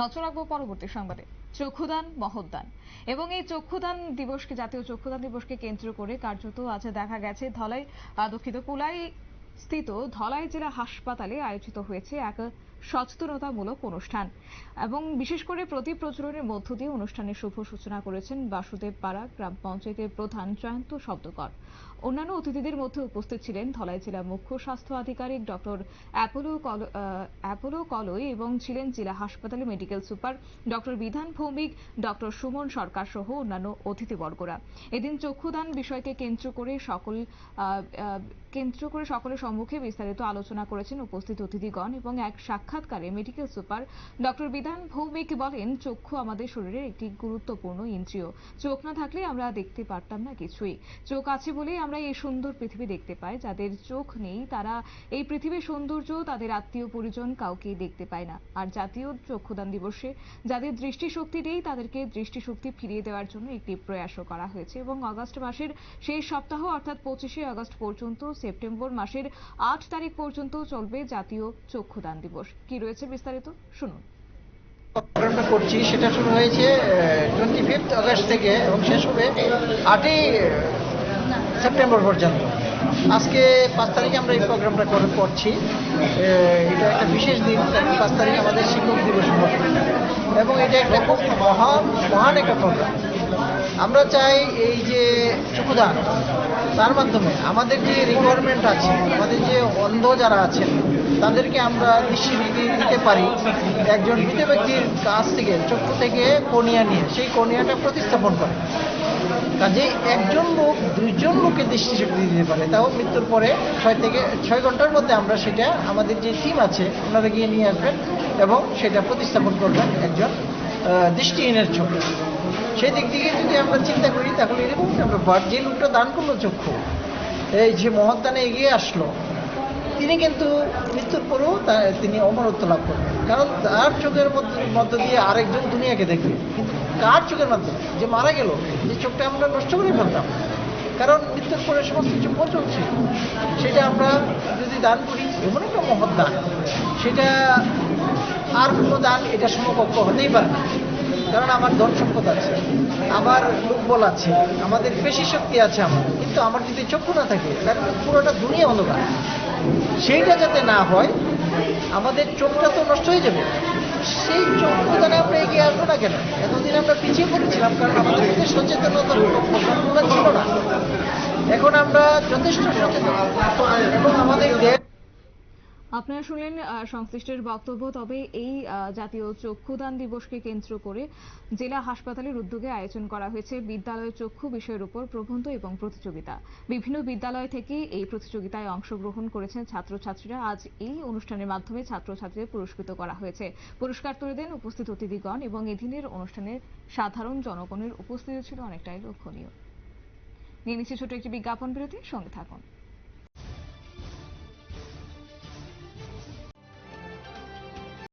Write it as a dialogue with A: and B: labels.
A: নজর রাখব পরবর্তী সংবাদে। চক্ষুদান মহদান এবং এই চক্ষুদান দিবসকে, জাতীয় চক্ষুদান দিবসকে কেন্দ্র করে কার্যত আজ দেখা গেছে ধলাই দুঃখিত, কুলাই স্থিত ধলাই জেলা হাসপাতালে আয়োজিত হয়েছে এক সচেতনতামূলক অনুষ্ঠান। এবং বিশেষ করে প্রতি প্রচলনের মধ্য দিয়ে অনুষ্ঠানের শুভ সূচনা করেছেন বাসুদেব পাড়া গ্রাম পঞ্চায়েতের প্রধান জয়ন্ত শব্দকর। অন্যান্য অতিথিদের মধ্যে উপস্থিত ছিলেন ধলাই জেলা মুখ্য স্বাস্থ্য আধিকারিক ডক্টর অ্যাপোলো অ্যাপোলো কলই এবং ছিলেন জেলা হাসপাতালে মেডিকেল সুপার ডক্টর বিধান ভৌমিক, ডক্টর সুমন সরকার সহ অন্যান্য অতিথিবর্গরা। এদিন চক্ষুদান বিষয়কে কেন্দ্র করে সকল কেন্দ্র করে সকলের সম্মুখে বিস্তারিত আলোচনা করেছেন উপস্থিত অতিথিগণ এবং এক সাক্ষাৎকারে মেডিকেল সুপার ডক্টর বিধান ভৌমিক বলেন, চক্ষু আমাদের শরীরের একটি গুরুত্বপূর্ণ ইন্দ্রিয়। চোখ না থাকলে আমরা দেখতে পারতাম না কিছুই। চোখ আছে বলেই আমরা এই সুন্দর পৃথিবী দেখতে পাই। যাদের চোখ নেই, তারা এই পৃথিবীর সৌন্দর্য, তাদের আত্মীয় পরিজন কাউকেই দেখতে পায় না। আর জাতীয় চক্ষুদান দিবসে যাদের দৃষ্টিশক্তি নেই, তাদেরকে দৃষ্টিশক্তি ফিরিয়ে দেওয়ার জন্য একটি প্রয়াসও করা হয়েছে এবং আগস্ট মাসের শেষ সপ্তাহ, অর্থাৎ পঁচিশে আগস্ট পর্যন্ত সেপ্টেম্বর মাসের আট তারিখ পর্যন্ত চলবে জাতীয় চক্ষুদান দিবস। কি রয়েছে বিস্তারিত? শুনুন।
B: প্রোগ্রামটা করছি, সেটা শুরু হয়েছে টোয়েন্টি ফিফথ আগস্ট থেকে, এবং শেষ হবে আটই সেপ্টেম্বর পর্যন্ত। আজকে পাঁচ তারিখে আমরা এই প্রোগ্রামটা করে, করছি। এটা একটা বিশেষ দিন পাঁচ তারিখ আমাদের শিক্ষক দিবস এবং এটা একটা খুব মহান মহান একটা প্রোগ্রাম। আমরা চাই এই যে চক্ষুদান তার মাধ্যমে আমাদের যে রিকোয়ারমেন্ট আছে, আমাদের যে অন্ধ যারা আছেন, তাদেরকে আমরা দৃষ্টিভঙ্গি দিতে পারি। একজন মৃত ব্যক্তির কাছ থেকে, চক্ষু থেকে কর্নিয়া নিয়ে, সেই কর্নিয়াটা প্রতিস্থাপন করে। কাজে একজন লোক, দুইজন লোকে দৃষ্টিশক্তি দিতে পারে, তাও মৃত্যুর পরে ছয় থেকে ছয় ঘণ্টার মধ্যে আমরা সেটা, আমাদের যে টিম আছে, ওনারা গিয়ে নিয়ে আসবেন এবং সেটা প্রতিস্থাপন করবেন একজন দৃষ্টিহীনের চোখে সেই দিক থেকে যদি আমরা চিন্তা করি, তাহলে এরকম ব্যাপার যে লোকটা দান করল চক্ষু, এই যে মহৎদানে এগিয়ে আসলো, তিনি কিন্তু মৃত্যুর পরেও তিনি অমরত্ব লাভ করবেন। কারণ তার চোখের মধ্য দিয়ে আরেকজন দুনিয়াকে দেখবে। কার চোখের মাধ্যমে যে মারা গেল, যে চোখটা আমরা নষ্ট করে ফেলতাম। কারণ মৃত্যুর পরে সমস্ত কিছু পচনছে সেটা আমরা যদি দান করি, এমন একটা মহৎ দান। সেটা আর কোনো দান এটা সমকক্ষ হতেই পারে না। কারণ আমার ধন সম্পদ আছে, আমার লোকবল আছে, আমাদের পেশি শক্তি আছে আমার, কিন্তু আমার যদি চক্ষু না থাকে কারণ পুরোটা দুনিয়া অন্ধকার। সেইটা যাতে না হয়, আমাদের চোখটা তো নষ্ট হয়ে যাবে। সেই চক্ষুদানে আমরা এগিয়ে আসব না কেন? এতদিন আমরা পিছিয়ে পড়েছিলাম, কারণ আমাদের মধ্যে সচেতনতা ছিল না। এখন আমরা যথেষ্ট সচেতন। এবং আমাদের দেশ
A: আপনারা শুনলেন সংশ্লিষ্টের বক্তব্য। তবে এই জাতীয় চক্ষুদান দিবসকে কেন্দ্র করে জেলা হাসপাতালের উদ্যোগে আয়োজন করা হয়েছে বিদ্যালয় চক্ষু বিষয়ের উপর প্রবন্ধ এবং প্রতিযোগিতা। বিভিন্ন বিদ্যালয় থেকে এই প্রতিযোগিতায় অংশগ্রহণ করেছেন ছাত্রছাত্রীরা। আজ এই অনুষ্ঠানের মাধ্যমে ছাত্রছাত্রীদের পুরস্কৃত করা হয়েছে। পুরস্কার তুলে দেন উপস্থিত অতিথিগণ এবং এদিনের অনুষ্ঠানের সাধারণ জনগণের উপস্থিতি ছিল অনেকটাই লক্ষণীয়। নিয়ে নিচ্ছি ছোট একটি বিজ্ঞাপন বিরতি। সঙ্গে থাকুন।